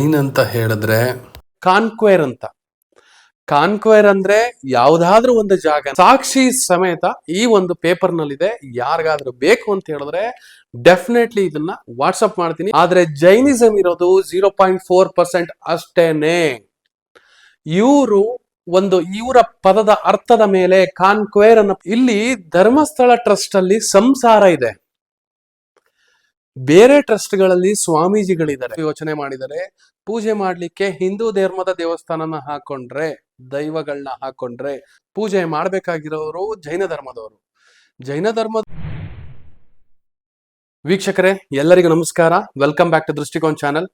ಏನಂತ ಹೇಳಿದ್ರೆ? ಕಾನ್ಕ್ವೇರ್ ಅಂತ. ಕಾನ್ಕ್ವೇರ್ ಅಂದ್ರೆ ಯಾವ್ದಾದ್ರೂ ಒಂದು ಜಾಗ. ಸಾಕ್ಷಿ ಸಮೇತ ಈ ಒಂದು ಪೇಪರ್ ನಲ್ಲಿದೆ ಯಾರಿಗಾದ್ರೂ ಬೇಕು ಅಂತ ಹೇಳಿದ್ರೆ ಡೆಫಿನೆಟ್ಲಿ ಇದನ್ನ ವಾಟ್ಸಪ್ ಮಾಡ್ತೀನಿ. ಆದ್ರೆ ಜೈನಿಸಂ ಇರೋದು ಜೀರೋ ಪಾಯಿಂಟ್ ಫೋರ್ ಪರ್ಸೆಂಟ್ ಅಷ್ಟೇನೆ. ಇವರು ಒಂದು ಇವರ ಪದದ ಅರ್ಥದ ಮೇಲೆ ಕಾನ್ಕ್ವೇರ್ ಅನ್ನ ಇಲ್ಲಿ ಧರ್ಮಸ್ಥಳ ಟ್ರಸ್ಟ್ ಅಲ್ಲಿ ಸಂಸಾರ ಇದೆ. ಬೇರೆ ಟ್ರಸ್ಟ್ಗಳಲ್ಲಿ ಸ್ವಾಮೀಜಿಗಳಿದ್ದಾರೆ. ಯೋಚನೆ ಮಾಡಿದರೆ, ಪೂಜೆ ಮಾಡ್ಲಿಕ್ಕೆ ಹಿಂದೂ ಧರ್ಮದ ದೇವಸ್ಥಾನನ ಹಾಕೊಂಡ್ರೆ ದೈವಗಳನ್ನ ಹಾಕೊಂಡ್ರೆ, ಪೂಜೆ ಮಾಡ್ಬೇಕಾಗಿರೋರು ಜೈನ ಧರ್ಮದವರು. ಜೈನ ಧರ್ಮ ವೀಕ್ಷಕರೇ, ಎಲ್ಲರಿಗೂ ನಮಸ್ಕಾರ. Welcome back to Drishtikon channel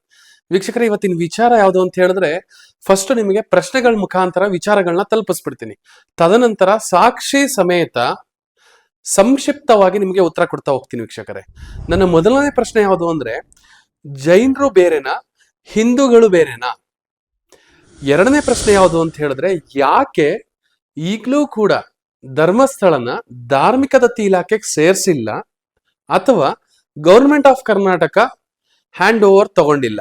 ವೀಕ್ಷಕರೇ, ಇವತ್ತಿನ ವಿಚಾರ ಯಾವುದು ಅಂತ ಹೇಳಿದ್ರೆ ಫಸ್ಟ್ ನಿಮಗೆ ಪ್ರಶ್ನೆಗಳ ಮುಖಾಂತರ ವಿಚಾರಗಳನ್ನ ತಲುಪಿಸ್ಬಿಡ್ತೀನಿ. ತದನಂತರ ಸಾಕ್ಷಿ ಸಮೇತ ಸಂಕ್ಷಿಪ್ತವಾಗಿ ನಿಮಗೆ ಉತ್ತರ ಕೊಡ್ತಾ ಹೋಗ್ತೀನಿ ವೀಕ್ಷಕರೇ. ನನ್ನ ಮೊದಲನೇ ಪ್ರಶ್ನೆ ಯಾವುದು ಅಂದ್ರೆ, ಜೈನರು ಬೇರೆನಾ, ಹಿಂದೂಗಳು ಬೇರೆನಾ? ಎರಡನೇ ಪ್ರಶ್ನೆ ಯಾವುದು ಅಂತ ಹೇಳಿದ್ರೆ, ಯಾಕೆ ಈಗಲೂ ಕೂಡ ಧರ್ಮಸ್ಥಳನ ಧಾರ್ಮಿಕ ದತ್ತಿ ಇಲಾಖೆಗೆ ಸೇರಿಸಿಲ್ಲ ಅಥವಾ government of Karnataka hand over ತಗೊಂಡಿಲ್ಲ?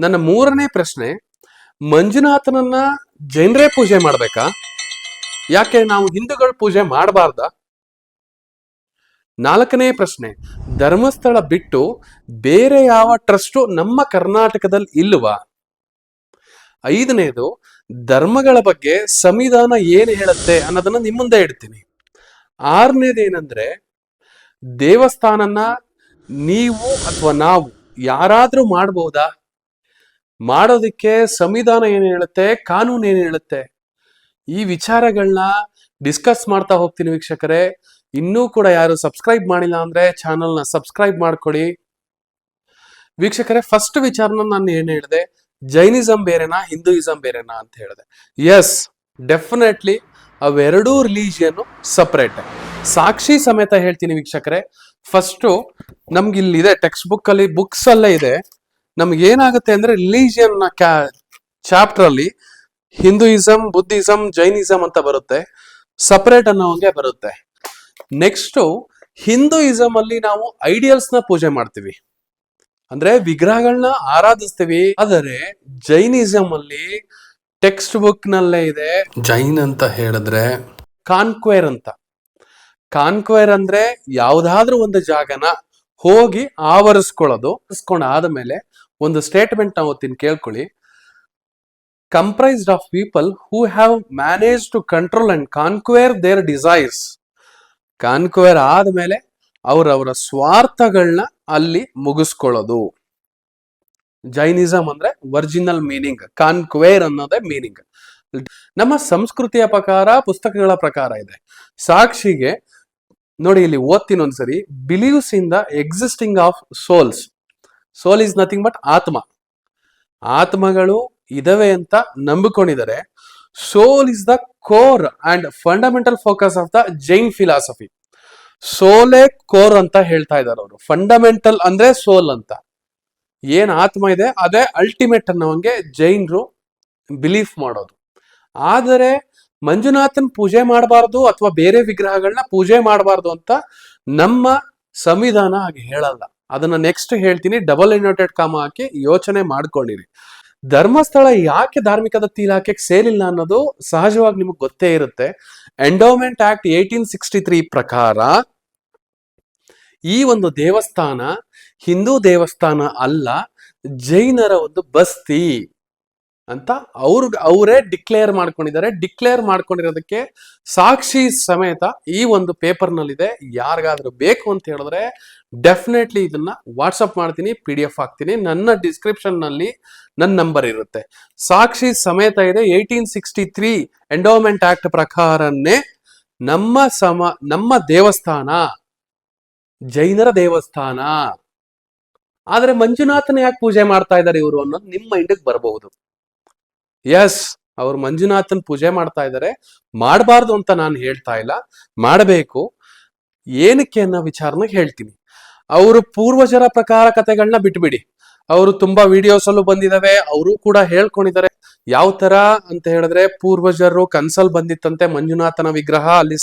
ನನ್ನ ಮೂರನೇ ಪ್ರಶ್ನೆ, ಮಂಜುನಾಥನನ್ನ ಜೈನರೇ ಪೂಜೆ ಮಾಡ್ಬೇಕಾ? ಯಾಕೆ ನಾವು ಹಿಂದೂಗಳು ಪೂಜೆ ಮಾಡಬಾರ್ದ? ನಾಲ್ಕನೇ ಪ್ರಶ್ನೆ, ಧರ್ಮಸ್ಥಳ ಬಿಟ್ಟು ಬೇರೆ ಯಾವ ಟ್ರಸ್ಟು ನಮ್ಮ ಕರ್ನಾಟಕದಲ್ಲಿ ಇಲ್ವಾ ಐದನೇದು, ಧರ್ಮಗಳ ಬಗ್ಗೆ ಸಂವಿಧಾನ ಏನು ಹೇಳುತ್ತೆ ಅನ್ನೋದನ್ನ ನಿಮ್ಮ ಮುಂದೆ ಇಡ್ತೀನಿ. ಆರನೇದು ಏನಂದ್ರೆ, ದೇವಸ್ಥಾನನ ನೀವು ಅಥವಾ ನಾವು ಯಾರಾದ್ರೂ ಮಾಡ್ಬೋದಾ? ಮಾಡೋದಕ್ಕೆ ಸಂವಿಧಾನ ಏನು ಹೇಳುತ್ತೆ, ಕಾನೂನು ಏನು ಹೇಳುತ್ತೆ? ಈ ವಿಚಾರಗಳನ್ನ ಡಿಸ್ಕಸ್ ಮಾಡ್ತಾ ಹೋಗ್ತೀನಿ ವೀಕ್ಷಕರೇ. ಇನ್ನೂ ಕೂಡ ಯಾರು ಸಬ್ಸ್ಕ್ರೈಬ್ ಮಾಡಿಲ್ಲ ಅಂದ್ರೆ ಚಾನಲ್ನ ಸಬ್ಸ್ಕ್ರೈಬ್ ಮಾಡ್ಕೊಳ್ಳಿ ವೀಕ್ಷಕರೇ ಫಸ್ಟ್ ವಿಚಾರನ ನಾನು ಏನು ಹೇಳಿದೆ? ಜೈನಿಸಂ ಬೇರೆನಾ, ಹಿಂದೂಯಿಸಂ ಬೇರೆನಾ ಅಂತ ಹೇಳಿದೆ. ಎಸ್ ಡೆಫಿನೆಟ್ಲಿ ಅವೆರಡೂ ರಿಲೀಜಿಯನ್ನು ಸಪ್ರೇಟ್ ಸಾಕ್ಷಿ ಸಮೇತ ಹೇಳ್ತೀನಿ ವೀಕ್ಷಕರೇ ಫಸ್ಟು ನಮ್ಗೆ ಇಲ್ಲಿದೆ ಟೆಕ್ಸ್ಟ್ ಬುಕ್ ಅಲ್ಲಿ ಬುಕ್ಸ್ ಅಲ್ಲೇ ಇದೆ. ನಮ್ಗೆ ಏನಾಗುತ್ತೆ ಅಂದ್ರೆ ರಿಲಿಜಿಯನ್ ಕ್ಯಾ ಚಾಪ್ಟರ್ ಅಲ್ಲಿ ಹಿಂದೂಯಿಸಂ, ಬುದ್ಧಿಸಂ, ಜೈನಿಸಂ ಅಂತ ಬರುತ್ತೆ. ಸಪರೇಟ್ ಅನ್ನೋಂಗೆ ಬರುತ್ತೆ. ನೆಕ್ಸ್ಟ್ ಹಿಂದೂಯಿಸಮ್ ಅಲ್ಲಿ ನಾವು ಐಡಿಯಲ್ಸ್ನ ಪೂಜೆ ಮಾಡ್ತೀವಿ. ಅಂದ್ರೆ ವಿಗ್ರಹಗಳನ್ನ ಆರಾಧಿಸ್ತೀವಿ. ಆದರೆ ಜೈನಿಸಂ ಅಲ್ಲಿ ಟೆಕ್ಸ್ಟ್ ಬುಕ್ ನಲ್ಲೇ ಇದೆ. ಜೈನ್ ಅಂತ ಹೇಳಿದ್ರೆ? ಕಾನ್ಕ್ವೇರ್ ಅಂತ. ಕಾನ್ಕ್ವೇರ್ ಅಂದ್ರೆ ಯಾವ್ದಾದ್ರೂ ಒಂದು ಜಾಗನ ಹೋಗಿ ಆವರಿಸ್ಕೊಳ್ಳೋದು. ಆವರಿಸ್ಕೊಂಡ್ ಆದಮೇಲೆ ಒಂದು ಸ್ಟೇಟ್ಮೆಂಟ್ ನಾವು ತಿನ್ ಕೇಳ್ಕೊಳ್ಳಿ. Comprised of people who have manage to control and conquer their desires conquer ಆದ್ಮೇಲೆ ಅವರವರ ಸ್ವಾರ್ಥಗಳನ್ನ ಅಲ್ಲಿ ಮುಗಿಸ್ಕೊಳ್ಳೋದು. ಜೈನಿಸಂ ಅಂದ್ರೆ ಒರಿಜಿನಲ್ ಮೀನಿಂಗ್, ಕಾನ್ಕ್ವೇರ್ ಅನ್ನೋದೇ ಮೀನಿಂಗ್. ನಮ್ಮ ಸಂಸ್ಕೃತಿಯ ಪ್ರಕಾರ, ಪುಸ್ತಕಗಳ ಪ್ರಕಾರ ಇದೆ. ಸಾಕ್ಷಿಗೆ ನೋಡಿ ಇಲ್ಲಿ ಓದ್ತೀನಿ ಒಂದ್ಸರಿ believes in the existing of souls soul is nothing but atma. ಆತ್ಮಗಳು ಇದಾವೆ ಅಂತ ನಂಬಿಕೊಂಡಿದ್ದಾರೆ. Soul is the core and fundamental focus of the Jain philosophy ಸೋಲೆ core ಅಂತ ಹೇಳ್ತಾ ಇದ್ದಾರೆ ಅವರು. ಫಂಡಮೆಂಟಲ್ ಅಂದ್ರೆ ಸೋಲ್ ಅಂತ. ಏನ್ ಆತ್ಮ ಇದೆ? ಅದೇ ಅಲ್ಟಿಮೇಟ್ ಅನ್ನೋಂಗೆ ಜೈನರು ಬಿಲೀಫ್ ಮಾಡೋದು. ಆದರೆ ಮಂಜುನಾಥನ್ ಪೂಜೆ ಮಾಡಬಾರ್ದು ಅಥವಾ ಬೇರೆ ವಿಗ್ರಹಗಳನ್ನ ಪೂಜೆ ಮಾಡಬಾರ್ದು ಅಂತ ನಮ್ಮ ಸಂವಿಧಾನ ಹಾಗೆ ಹೇಳಲ್ಲ. ಅದನ್ನ ನೆಕ್ಸ್ಟ್ ಹೇಳ್ತೀನಿ ಡಬಲ್ ಇನ್ವರ್ಟೆಡ್ ಕಾಮ ಹಾಕಿ ಯೋಚನೆ ಮಾಡ್ಕೊಂಡಿರಿ. ಧರ್ಮಸ್ಥಳ ಯಾಕೆ ಧಾರ್ಮಿಕ ದತ್ತಿ ಇಲಾಖೆಗೆ ಸೇರಿಲ್ಲ ಅನ್ನೋದು ಸಹಜವಾಗಿ ನಿಮಗೆ ಗೊತ್ತೇ ಇರುತ್ತೆ. Endowment act eighteen sixty three ಪ್ರಕಾರ ಈ ಒಂದು ದೇವಸ್ಥಾನ ಹಿಂದೂ ದೇವಸ್ಥಾನ ಅಲ್ಲ, ಜೈನರ ಒಂದು ಬಸ್ತಿ ಅಂತ ಅವ್ರ ಅವರೇ ಡಿಕ್ಲೇರ್ ಮಾಡ್ಕೊಂಡಿದ್ದಾರೆ. ಡಿಕ್ಲೇರ್ ಮಾಡ್ಕೊಂಡಿರೋದಕ್ಕೆ ಸಾಕ್ಷಿ ಸಮೇತ ಈ ಒಂದು ಪೇಪರ್ನಲ್ಲಿದೆ ಯಾರಿಗಾದ್ರೂ ಬೇಕು ಅಂತ ಹೇಳಿದ್ರೆ ಡೆಫಿನೆಟ್ಲಿ ಇದನ್ನ ವಾಟ್ಸಪ್ ಮಾಡ್ತೀನಿ ಪಿ ಡಿ ಎಫ್ ಹಾಕ್ತೀನಿ. ನನ್ನ ಡಿಸ್ಕ್ರಿಪ್ಷನ್ನಲ್ಲಿ ನನ್ನ ನಂಬರ್ ಇರುತ್ತೆ. ಸಾಕ್ಷಿ ಸಮೇತ ಇದೆ eighteen sixty three endowment act ಪ್ರಕಾರನೇ ನಮ್ಮ ಸಮ, ನಮ್ಮ ದೇವಸ್ಥಾನ, ಜೈನರ ದೇವಸ್ಥಾನ. ಆದ್ರೆ ಮಂಜುನಾಥನ ಯಾಕೆ ಪೂಜೆ ಮಾಡ್ತಾ ಇದ್ದಾರೆ ಇವರು ಅನ್ನೋದು ನಿಮ್ಮ ಮೈಂಡಿಗೆ ಬರಬಹುದು. ಎಸ್ ಅವ್ರು ಮಂಜುನಾಥನ್ ಪೂಜೆ ಮಾಡ್ತಾ ಇದ್ದಾರೆ. ಮಾಡಬಾರ್ದು ಅಂತ ನಾನು ಹೇಳ್ತಾ ಇಲ್ಲ. ಮಾಡಬೇಕು. ಏನಕ್ಕೆ ಅನ್ನೋ ವಿಚಾರನ ಹೇಳ್ತೀನಿ. ಅವರು ಪೂರ್ವಜರ ಪ್ರಕಾರ ಕಥೆಗಳನ್ನ ಬಿಟ್ಬಿಡಿ. ಅವರು ತುಂಬಾ ವಿಡಿಯೋಸ್ ಅಲ್ಲೂ ಬಂದಿದಾವೆ, ಅವರು ಕೂಡ ಹೇಳ್ಕೊಂಡಿದ್ದಾರೆ ಯಾವ ತರ ಅಂತ ಹೇಳಿದ್ರೆ ಪೂರ್ವಜರು ಕನ್ಸಲ್ ಬಂದಿತ್ತಂತೆ ಮಂಜುನಾಥನ ವಿಗ್ರಹ, ಅಲ್ಲಿ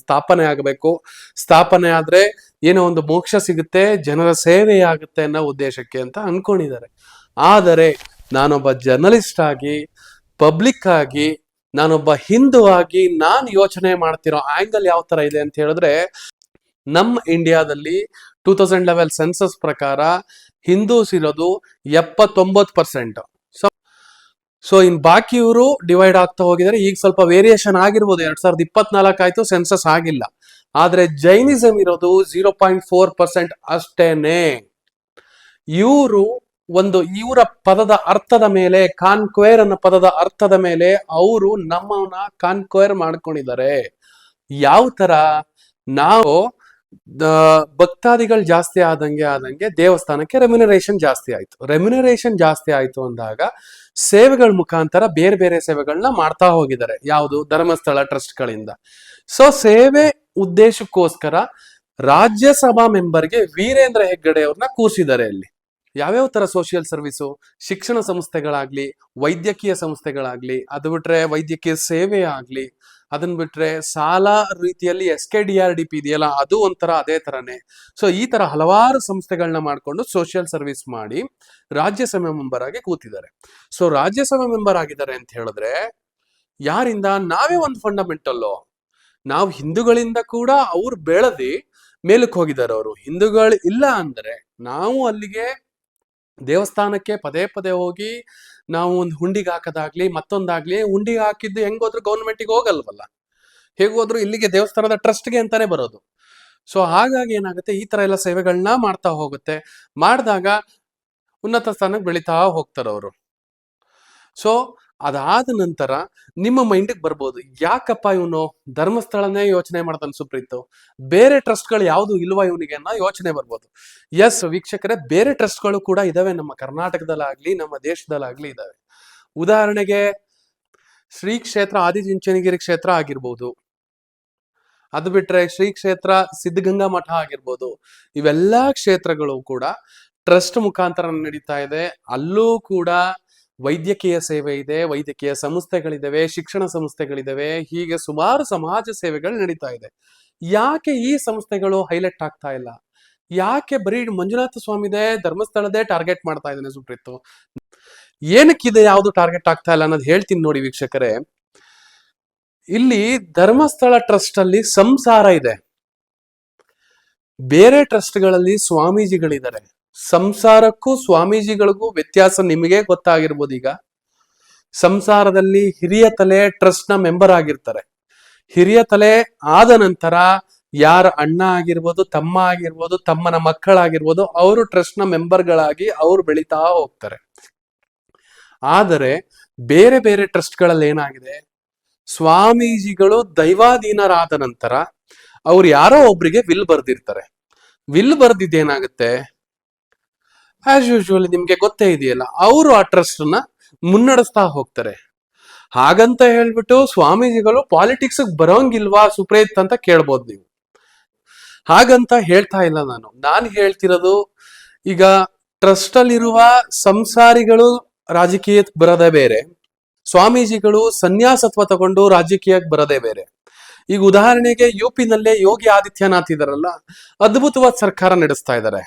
ಸ್ಥಾಪನೆ ಆಗಬೇಕು. ಸ್ಥಾಪನೆ ಆದ್ರೆ ಏನೋ ಒಂದು ಮೋಕ್ಷ ಸಿಗುತ್ತೆ, ಜನರ ಸೇವೆ ಆಗುತ್ತೆ ಅನ್ನೋ ಉದ್ದೇಶಕ್ಕೆ ಅಂತ ಅನ್ಕೊಂಡಿದ್ದಾರೆ ಆದರೆ ನಾನೊಬ್ಬ ಜರ್ನಲಿಸ್ಟ್ ಆಗಿ ಪಬ್ಲಿಕ್ ಆಗಿ, ನಾನೊಬ್ಬ ಹಿಂದೂ ಆಗಿ ನಾನು ಯೋಚನೆ ಮಾಡ್ತಿರೋ ಆಂಗಲ್ ಯಾವ ತರ ಇದೆ ಅಂತ ಹೇಳಿದ್ರೆ ನಮ್ಮ ಇಂಡಿಯಾದಲ್ಲಿ ಟೂ ತೌಸಂಡ್ ಲೆವೆಲ್ ಸೆನ್ಸಸ್ ಪ್ರಕಾರ ಹಿಂದೂಸ್ ಇರೋದು ಎಪ್ಪತ್ತೊಂಬತ್ತು ಪರ್ಸೆಂಟ್ ಸೊ ಸೊ ಇನ್ ಬಾಕಿಯವರು ಡಿವೈಡ್ ಆಗ್ತಾ ಹೋಗಿದ್ದಾರೆ. ಈಗ ಸ್ವಲ್ಪ ವೇರಿಯೇಷನ್ ಆಗಿರ್ಬೋದು. ಎರಡ್ ಸಾವಿರದ ಇಪ್ಪತ್ನಾಲ್ಕು ಆಯ್ತು ಸೆನ್ಸಸ್ ಆಗಿಲ್ಲ. ಆದ್ರೆ ಜೈನಿಸಂ ಇರೋದು ಜೀರೋ ಪಾಯಿಂಟ್ ಫೋರ್ ಪರ್ಸೆಂಟ್ ಅಷ್ಟೇನೆ. ಇವರು ಒಂದು ಇವರ ಪದದ ಅರ್ಥದ ಮೇಲೆ ಕಾನ್ಕ್ವೇರ್ ಅನ್ನೋ ಪದದ ಅರ್ಥದ ಮೇಲೆ ಅವರು ನಮ್ಮವನ್ನ ಕಾನ್ಕ್ವೇರ್ ಮಾಡ್ಕೊಂಡಿದ್ದಾರೆ. ಯಾವ ತರ ನಾವು ಭಕ್ತಾದಿಗಳು ಜಾಸ್ತಿ ಆದಂಗೆ ಆದಂಗೆ ದೇವಸ್ಥಾನಕ್ಕೆ ರೆಮ್ಯುನರೇಷನ್ ಜಾಸ್ತಿ ಆಯ್ತು. ರೆಮ್ಯುನರೇಷನ್ ಜಾಸ್ತಿ ಆಯ್ತು ಅಂದಾಗ ಸೇವೆಗಳ ಮುಖಾಂತರ ಬೇರೆ ಬೇರೆ ಸೇವೆಗಳನ್ನ ಮಾಡ್ತಾ ಹೋಗಿದ್ದಾರೆ. ಯಾವುದು? ಧರ್ಮಸ್ಥಳ ಟ್ರಸ್ಟ್ಗಳಿಂದ ಸೊ ಸೇವೆ ಉದ್ದೇಶಕ್ಕೋಸ್ಕರ ರಾಜ್ಯಸಭಾ ಮೆಂಬರ್ಗೆ ವೀರೇಂದ್ರ ಹೆಗ್ಗಡೆ ಅವ್ರನ್ನ ಕೂರಿಸಿದ್ದಾರೆ ಅಲ್ಲಿ. ಯಾವ್ಯಾವ ತರ ಸೋಷಿಯಲ್ ಸರ್ವಿಸು ಶಿಕ್ಷಣ ಸಂಸ್ಥೆಗಳಾಗ್ಲಿ, ವೈದ್ಯಕೀಯ ಸಂಸ್ಥೆಗಳಾಗ್ಲಿ ಅದು ಬಿಟ್ರೆ ವೈದ್ಯಕೀಯ ಸೇವೆ ಆಗ್ಲಿ ಅದನ್ನ ಬಿಟ್ರೆ ಸಾಲ ರೀತಿಯಲ್ಲಿ S K D R D P ಇದೆಯಲ್ಲ, ಅದು ಒಂಥರ ಅದೇ ತರನೇ. ಸೊ ಈ ತರ ಹಲವಾರು ಸಂಸ್ಥೆಗಳನ್ನ ಮಾಡ್ಕೊಂಡು ಸೋಷಿಯಲ್ ಸರ್ವಿಸ್ ಮಾಡಿ ರಾಜ್ಯಸಭೆ ಮೆಂಬರ್ ಆಗಿ ಕೂತಿದ್ದಾರೆ. ಸೊ ರಾಜ್ಯಸಭೆ ಮೆಂಬರ್ ಆಗಿದ್ದಾರೆ ಅಂತ ಹೇಳಿದ್ರೆ, ಯಾರಿಂದ? ನಾವೇ ಒಂದು ಫಂಡಮೆಂಟಲ್ಲು ನಾವು ಹಿಂದೂಗಳಿಂದ ಕೂಡ ಅವ್ರು ಬೆಳೆದಿ ಮೇಲಕ್ಕೆ ಹೋಗಿದ್ದಾರೆ ಅವರು. ಹಿಂದೂಗಳು ಇಲ್ಲ ಅಂದ್ರೆ ನಾವು ಅಲ್ಲಿಗೆ ದೇವಸ್ಥಾನಕ್ಕೆ ಪದೇ ಪದೇ ಹೋಗಿ ನಾವು ಒಂದು ಹುಂಡಿಗೆ ಹಾಕೋದಾಗ್ಲಿ, ಮತ್ತೊಂದಾಗ್ಲಿ ಹುಂಡಿಗೆ ಹಾಕಿದ್ದು ಹೆಂಗೋದ್ರು ಗೌರ್ಮೆಂಟಿಗೆ ಹೋಗಲ್ವಲ್ಲ? ಹೇಗೋದ್ರು ಇಲ್ಲಿಗೆ ದೇವಸ್ಥಾನದ ಟ್ರಸ್ಟ್ಗೆ ಅಂತಾನೆ ಬರೋದು. ಸೊ ಹಾಗಾಗಿ ಏನಾಗುತ್ತೆ? ಈ ತರ ಎಲ್ಲ ಸೇವೆಗಳನ್ನ ಮಾಡ್ತಾ ಹೋಗುತ್ತೆ. ಮಾಡಿದಾಗ ಉನ್ನತ ಸ್ಥಾನಕ್ಕೆ ಬೆಳಿತಾ ಹೋಗ್ತಾರೆ ಅವರು ಸೊ ಅದಾದ ನಂತರ ನಿಮ್ಮ ಮೈಂಡಿಗೆ ಬರ್ಬೋದು. ಯಾಕಪ್ಪ ಇವನು ಧರ್ಮಸ್ಥಳನೇ ಯೋಚನೆ ಮಾಡ್ತಾನೆ ಸುಪ್ರೀತ್? ಬೇರೆ ಟ್ರಸ್ಟ್ಗಳು ಯಾವುದು ಇಲ್ವಾ ಇವನಿಗೆ ಅನ್ನೋ ಯೋಚನೆ ಬರ್ಬೋದು. ಎಸ್ ವೀಕ್ಷಕರೇ, ಬೇರೆ ಟ್ರಸ್ಟ್ಗಳು ಕೂಡ ಇದಾವೆ. ನಮ್ಮ ಕರ್ನಾಟಕದಲ್ಲಾಗ್ಲಿ, ನಮ್ಮ ದೇಶದಲ್ಲಾಗ್ಲಿ ಇದಾವೆ. ಉದಾಹರಣೆಗೆ, ಶ್ರೀ ಕ್ಷೇತ್ರ ಆದಿಚುಂಚನಗಿರಿ ಕ್ಷೇತ್ರ ಆಗಿರ್ಬೋದು. ಅದು ಬಿಟ್ರೆ ಶ್ರೀ ಕ್ಷೇತ್ರ ಸಿದ್ಧಗಂಗಾ ಮಠ ಆಗಿರ್ಬೋದು. ಇವೆಲ್ಲಾ ಕ್ಷೇತ್ರಗಳು ಕೂಡ ಟ್ರಸ್ಟ್ ಮುಖಾಂತರ ನಡೀತಾ ಇದೆ. ಅಲ್ಲೂ ಕೂಡ ವೈದ್ಯಕೀಯ ಸೇವೆ ಇದೆ, ವೈದ್ಯಕೀಯ ಸಂಸ್ಥೆಗಳಿದ್ದಾವೆ ಶಿಕ್ಷಣ ಸಂಸ್ಥೆಗಳಿದ್ದಾವೆ ಹೀಗೆ ಸುಮಾರು ಸಮಾಜ ಸೇವೆಗಳು ನಡೀತಾ ಇದೆ. ಯಾಕೆ ಈ ಸಂಸ್ಥೆಗಳು ಹೈಲೈಟ್ ಆಗ್ತಾ ಇಲ್ಲ? ಯಾಕೆ ಬರೀ ಮಂಜುನಾಥ ಸ್ವಾಮಿದೇ ಧರ್ಮಸ್ಥಳದೇ ಟಾರ್ಗೆಟ್ ಮಾಡ್ತಾ ಇದ್ದಾನೆ ಸುಪ್ರೀತ್? ಏನಕ್ಕಿದೆ ಯಾವುದು ಟಾರ್ಗೆಟ್ ಆಗ್ತಾ ಇಲ್ಲ ಅನ್ನೋದು ಹೇಳ್ತೀನಿ ನೋಡಿ ವೀಕ್ಷಕರೇ. ಇಲ್ಲಿ ಧರ್ಮಸ್ಥಳ ಟ್ರಸ್ಟ್ ಅಲ್ಲಿ ಸಂಸಾರ ಇದೆ. ಬೇರೆ ಟ್ರಸ್ಟ್ಗಳಲ್ಲಿ ಸ್ವಾಮೀಜಿಗಳಿದ್ದಾರೆ. ಸಂಸಾರಕ್ಕೂ ಸ್ವಾಮೀಜಿಗಳಿಗೂ ವ್ಯತ್ಯಾಸ ನಿಮಗೆ ಗೊತ್ತಾಗಿರ್ಬೋದು ಈಗ. ಸಂಸಾರದಲ್ಲಿ ಹಿರಿಯ ತಲೆ ಟ್ರಸ್ಟ್ನ ಮೆಂಬರ್ ಆಗಿರ್ತಾರೆ. ಹಿರಿಯ ತಲೆ ಆದ ನಂತರ ಯಾರ ಅಣ್ಣ ಆಗಿರ್ಬೋದು, ತಮ್ಮ ಆಗಿರ್ಬೋದು, ತಮ್ಮನ ಮಕ್ಕಳಾಗಿರ್ಬೋದು, ಅವರು ಟ್ರಸ್ಟ್ನ ಮೆಂಬರ್ಗಳಾಗಿ ಅವ್ರು ಬೆಳೀತಾ ಹೋಗ್ತಾರೆ. ಆದರೆ ಬೇರೆ ಬೇರೆ ಟ್ರಸ್ಟ್ಗಳಲ್ಲಿ ಏನಾಗಿದೆ? ಸ್ವಾಮೀಜಿಗಳು ದೈವಾಧೀನರಾದ ನಂತರ ಅವ್ರು ಯಾರೋ ಒಬ್ರಿಗೆ ವಿಲ್ ಬರ್ದಿರ್ತಾರೆ. ವಿಲ್ ಬರ್ದಿದ್ದೇನಾಗುತ್ತೆ ಆಸ್ ಯೂಶುವಲ್ ನಿಮ್ಗೆ ಗೊತ್ತೇ ಇದೆಯಲ್ಲ, ಅವರು ಆ ಟ್ರಸ್ಟ್ನ ಮುನ್ನಡೆಸ್ತಾ ಹೋಗ್ತಾರೆ. ಹಾಗಂತ ಹೇಳ್ಬಿಟ್ಟು ಸ್ವಾಮೀಜಿಗಳು ಪಾಲಿಟಿಕ್ಸ್ ಬರೋಂಗಿಲ್ವಾ ಸುಪ್ರೇತ್ ಅಂತ ಕೇಳ್ಬೋದು ನೀವು. ಹಾಗಂತ ಹೇಳ್ತಾ ಇಲ್ಲ ನಾನು. ನಾನು ಹೇಳ್ತಿರೋದು, ಈಗ ಟ್ರಸ್ಟ್ ಅಲ್ಲಿರುವ ಸಂಸಾರಿಗಳು ರಾಜಕೀಯಕ್ಕೆ ಬರೋದೇ ಬೇರೆ. ಸ್ವಾಮೀಜಿಗಳು ಸನ್ಯಾಸತ್ವ ತಗೊಂಡು ರಾಜಕೀಯಕ್ಕೆ ಬರೋದೇ ಬೇರೆ. ಈಗ ಉದಾಹರಣೆಗೆ ಯು ಪಿನಲ್ಲೇ ಯೋಗಿ ಆದಿತ್ಯನಾಥ್ ಇದಾರಲ್ಲ, ಅದ್ಭುತವಾದ ಸರ್ಕಾರ ನಡೆಸ್ತಾ ಇದ್ದಾರೆ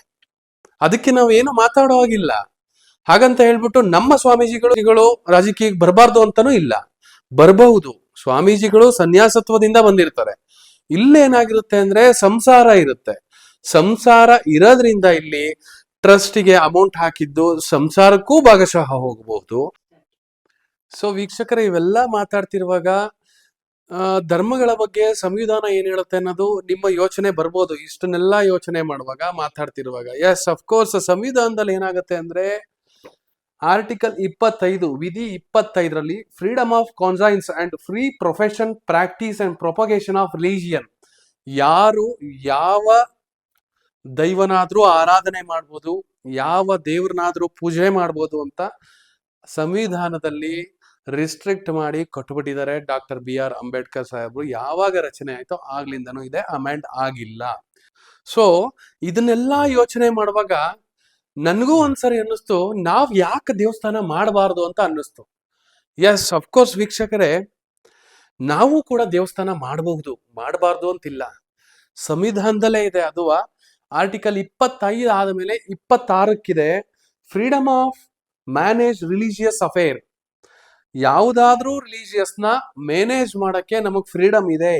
ಅದಕ್ಕೆ ನಾವು ಏನು ಮಾತಾಡೋ ಹಾಗಿಲ್ಲ. ಹಾಗಂತ ಹೇಳ್ಬಿಟ್ಟು ನಮ್ಮ ಸ್ವಾಮೀಜಿಗಳು ರಾಜಕೀಯಕ್ಕೆ ಬರಬಾರ್ದು ಅಂತಾನೂ ಇಲ್ಲ. ಬರಬಹುದು. ಸ್ವಾಮೀಜಿಗಳು ಸನ್ಯಾಸತ್ವದಿಂದ ಬಂದಿರ್ತಾರೆ. ಇಲ್ಲೇನಾಗಿರುತ್ತೆ ಅಂದ್ರೆ ಸಂಸಾರ ಇರುತ್ತೆ. ಸಂಸಾರ ಇರೋದ್ರಿಂದ ಇಲ್ಲಿ ಟ್ರಸ್ಟಿಗೆ ಅಮೌಂಟ್ ಹಾಕಿದ್ದು ಸಂಸಾರಕ್ಕೂ ಭಾಗಶಃ ಹೋಗಬಹುದು. ಸೊ ವೀಕ್ಷಕರ, ಇವೆಲ್ಲ ಮಾತಾಡ್ತಿರುವಾಗ ಧರ್ಮಗಳ ಬಗ್ಗೆ ಸಂವಿಧಾನ ಏನ್ ಹೇಳುತ್ತೆ ಅನ್ನೋದು ನಿಮ್ಮ ಯೋಚನೆ ಬರ್ಬೋದು. ಇಷ್ಟನ್ನೆಲ್ಲ ಯೋಚನೆ ಮಾಡುವಾಗ, ಮಾತಾಡ್ತಿರುವಾಗ. ಎಸ್ ಅಫ್ಕೋರ್ಸ್ ಸಂವಿಧಾನದಲ್ಲಿ ಏನಾಗುತ್ತೆ ಅಂದ್ರೆ ಆರ್ಟಿಕಲ್ ಇಪ್ಪತ್ತೈದು, ವಿಧಿ ಇಪ್ಪತ್ತೈದರಲ್ಲಿ freedom of conscience and free profession practice and propagation of religion ಯಾರು ಯಾವ ದೈವನಾದ್ರೂ ಆರಾಧನೆ ಮಾಡ್ಬೋದು, ಯಾವ ದೇವ್ರನ್ನಾದ್ರೂ ಪೂಜೆ ಮಾಡ್ಬೋದು ಅಂತ ಸಂವಿಧಾನದಲ್ಲಿ ರಿಸ್ಟ್ರಿಕ್ಟ್ ಮಾಡಿ ಕೊಟ್ಟುಬಿಟ್ಟಿದ್ದಾರೆ ಡಾಕ್ಟರ್ ಬಿ ಆರ್ ಅಂಬೇಡ್ಕರ್ ಸಾಹೇಬ್ರು. ಯಾವಾಗ ರಚನೆ ಆಯ್ತೋ ಆಗ್ಲಿಂದನೂ ಇದೆ ಅಮೆಂಡ್ ಆಗಿಲ್ಲ. ಸೊ ಇದನ್ನೆಲ್ಲ ಯೋಚನೆ ಮಾಡುವಾಗ ನನಗೂ ಒಂದ್ಸರಿ ಅನ್ನಿಸ್ತು, ನಾವ್ ಯಾಕೆ ದೇವಸ್ಥಾನ ಮಾಡಬಾರ್ದು ಅಂತ ಅನ್ನಿಸ್ತು. ಎಸ್ ಅಫ್ಕೋರ್ಸ್ ವೀಕ್ಷಕರೇ, ನಾವು ಕೂಡ ದೇವಸ್ಥಾನ ಮಾಡಬಹುದು, ಮಾಡಬಾರ್ದು ಅಂತಿಲ್ಲ. ಸಂವಿಧಾನದಲ್ಲೇ ಇದೆ ಅದು. ಆರ್ಟಿಕಲ್ ಇಪ್ಪತ್ತೈದು ಆದ ಮೇಲೆ ಇಪ್ಪತ್ತಾರಕ್ಕಿದೆ freedom of manage religious affair ಯಾವುದಾದ್ರೂ ರಿಲೀಜಿಯಸ್ನ ಮ್ಯಾನೇಜ್ ಮಾಡೋಕ್ಕೆ ನಮಗೆ ಫ್ರೀಡಮ್ ಇದೆ.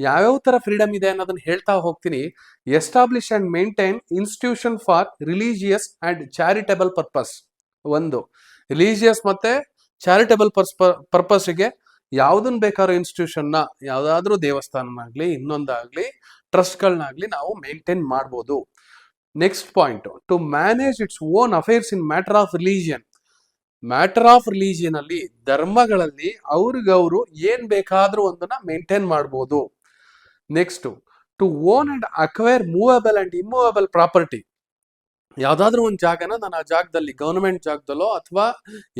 ಯಾವ್ಯಾವ ತರ ಫ್ರೀಡಮ್ ಇದೆ ಅನ್ನೋದನ್ನ ಹೇಳ್ತಾ ಹೋಗ್ತೀನಿ. Establish and maintain institution for religious and charitable purpose ಒಂದು. ರಿಲೀಜಿಯಸ್ ಮತ್ತೆ ಚಾರಿಟಬಲ್ ಪರ್ಸ್ ಪರ್ಪಸ್ಗೆ ಯಾವ್ದನ್ ಬೇಕಾದ್ರೂ ಇನ್ಸ್ಟಿಟ್ಯೂಷನ್ನ ಯಾವ್ದಾದ್ರೂ ದೇವಸ್ಥಾನನಾಗ್ಲಿ ಇನ್ನೊಂದಾಗ್ಲಿ ಟ್ರಸ್ಟ್ಗಳನ್ನಾಗ್ಲಿ ನಾವು ಮೇಂಟೈನ್ ಮಾಡ್ಬೋದು. Next point, to manage its own affairs in matter of religion. Matter of religion ಅಲ್ಲಿ ಧರ್ಮಗಳಲ್ಲಿ ಅವ್ರಿಗವ್ರು ಏನ್ ಬೇಕಾದ್ರೂ ಒಂದನ್ನ ಮೇಂಟೈನ್ ಮಾಡ್ಬೋದು. Next, to own and acquire movable and immovable property. ಯಾವ್ದಾದ್ರು ಒಂದು ಜಾಗನ ನಾನು ಆ ಜಾಗದಲ್ಲಿ ಗವರ್ಮೆಂಟ್ ಜಾಗದಲ್ಲೋ ಅಥವಾ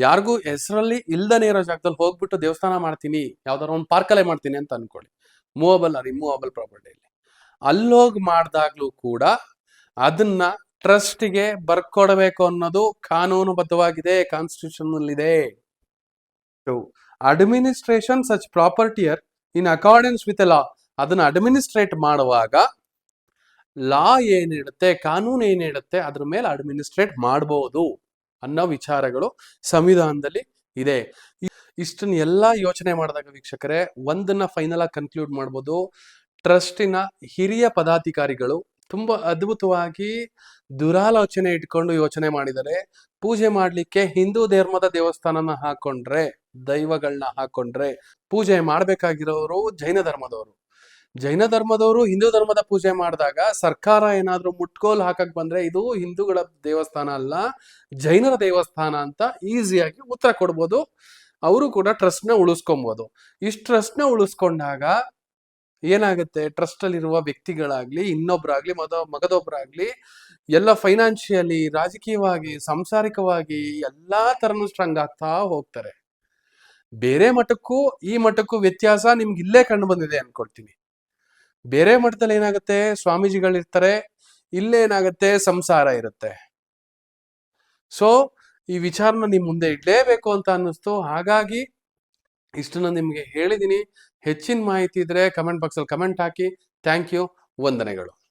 ಯಾರಿಗೂ ಹೆಸರಲ್ಲಿ ಇಲ್ದನೇ ಇರೋ ಜಾಗದಲ್ಲಿ ಹೋಗ್ಬಿಟ್ಟು ದೇವಸ್ಥಾನ ಮಾಡ್ತೀನಿ, ಯಾವ್ದಾದ್ರು ಒಂದು ಪಾರ್ಕಲ್ಲೇ ಮಾಡ್ತೀನಿ ಅಂತ ಅನ್ಕೊಳ್ಳಿ. ಮೂವಬಲ್ ಆರ್ ಇಮ್ಮೂವಬಲ್ ಪ್ರಾಪರ್ಟಿಯಲ್ಲಿ. ಅಲ್ಲೋಗಿ ಮಾಡ್ದಾಗ್ಲೂ ಕೂಡ ಅದನ್ನ ಟ್ರಸ್ಟ್ಗೆ ಬರ್ಕೊಡ್ಬೇಕು ಅನ್ನೋದು ಕಾನೂನುಬದ್ಧವಾಗಿದೆ ಕಾನ್ಸ್ಟಿಟ್ಯೂಷನ್ ಇದೆ administration such property in accordance with law ಅದನ್ನ ಅಡ್ಮಿನಿಸ್ಟ್ರೇಟ್ ಮಾಡುವಾಗ ಲಾ ಏನ್ ಹೇಳುತ್ತೆ ಕಾನೂನು ಏನ್ ಹೇಳುತ್ತೆ ಅದ್ರ ಮೇಲೆ ಅಡ್ಮಿನಿಸ್ಟ್ರೇಟ್ ಮಾಡಬಹುದು ಅನ್ನೋ ವಿಚಾರಗಳು ಸಂವಿಧಾನದಲ್ಲಿ ಇದೆ. ಇಷ್ಟನ್ನ ಎಲ್ಲ ಯೋಚನೆ ಮಾಡಿದಾಗ ವೀಕ್ಷಕರೇ, ಒಂದನ್ನ ಫೈನಲ್ ಆಗಿ ಕನ್ಕ್ಲೂಡ್ ಮಾಡ್ಬೋದು. ಟ್ರಸ್ಟಿನ ಹಿರಿಯ ಪದಾಧಿಕಾರಿಗಳು ತುಂಬಾ ಅದ್ಭುತವಾಗಿ ದುರಾಲೋಚನೆ ಇಟ್ಕೊಂಡು ಯೋಚನೆ ಮಾಡಿದರೆ, ಪೂಜೆ ಮಾಡಲಿಕ್ಕೆ ಹಿಂದೂ ಧರ್ಮದ ದೇವಸ್ಥಾನನ ಹಾಕೊಂಡ್ರೆ ದೈವಗಳನ್ನ ಹಾಕೊಂಡ್ರೆ ಪೂಜೆ ಮಾಡಬೇಕಾಗಿರೋರು ಜೈನ ಧರ್ಮದವರು. ಜೈನ ಧರ್ಮದವರು ಹಿಂದೂ ಧರ್ಮದ ಪೂಜೆ ಮಾಡಿದಾಗ ಸರ್ಕಾರ ಏನಾದರೂ ಮುಟ್ಕೋಲ್ ಹಾಕಕ್ ಬಂದ್ರೆ ಇದು ಹಿಂದೂಗಳ ದೇವಸ್ಥಾನ ಅಲ್ಲ, ಜೈನರ ದೇವಸ್ಥಾನ ಅಂತ ಈಸಿಯಾಗಿ ಉತ್ತರ ಕೊಡ್ಬೋದು. ಅವರು ಕೂಡ ಟ್ರಸ್ಟ್ನ ಉಳಿಸ್ಕೊಬಹುದು ಇಷ್ಟು ಟ್ರಸ್ಟ್ನ ಉಳಿಸ್ಕೊಂಡಾಗ ಏನಾಗುತ್ತೆ? ಟ್ರಸ್ಟ್ ಅಲ್ಲಿರುವ ವ್ಯಕ್ತಿಗಳಾಗ್ಲಿ, ಇನ್ನೊಬ್ರಾಗ್ಲಿ, ಮದ, ಮಗದೊಬ್ರಾಗ್ಲಿ, ಎಲ್ಲ ಫೈನಾನ್ಷಿಯಲಿ ರಾಜಕೀಯವಾಗಿ, ಸಾಂಸಾರಿಕವಾಗಿ ಎಲ್ಲಾ ತರನು ಸ್ಟ್ರಾಂಗ್ ಆಗ್ತಾ ಹೋಗ್ತಾರೆ. ಬೇರೆ ಮಠಕ್ಕೂ ಈ ಮಠಕ್ಕೂ ವ್ಯತ್ಯಾಸ ನಿಮ್ಗೆ ಇಲ್ಲೇ ಕಂಡು ಬಂದಿದೆ ಅನ್ಕೊಳ್ತೀನಿ. ಬೇರೆ ಮಠದಲ್ಲಿ ಏನಾಗುತ್ತೆ? ಸ್ವಾಮೀಜಿಗಳಿರ್ತಾರೆ ಇಲ್ಲೇನಾಗುತ್ತೆ ಸಂಸಾರ ಇರುತ್ತೆ. ಸೊ ಈ ವಿಚಾರನ ನಿಮ್ ಮುಂದೆ ಇಡ್ಲೇಬೇಕು ಅಂತ ಅನ್ನಿಸ್ತು. ಹಾಗಾಗಿ ಇಷ್ಟನ್ನ ನಿಮ್ಗೆ ಹೇಳಿದೀನಿ. ಹೆಚ್ಚಿನ ಮಾಹಿತಿ ಇದ್ರೆ ಕಮೆಂಟ್ ಬಾಕ್ಸ್ ಅಲ್ಲಿ ಕಮೆಂಟ್ ಹಾಕಿ. ಥ್ಯಾಂಕ್ ಯು ವಂದನೆಗಳು.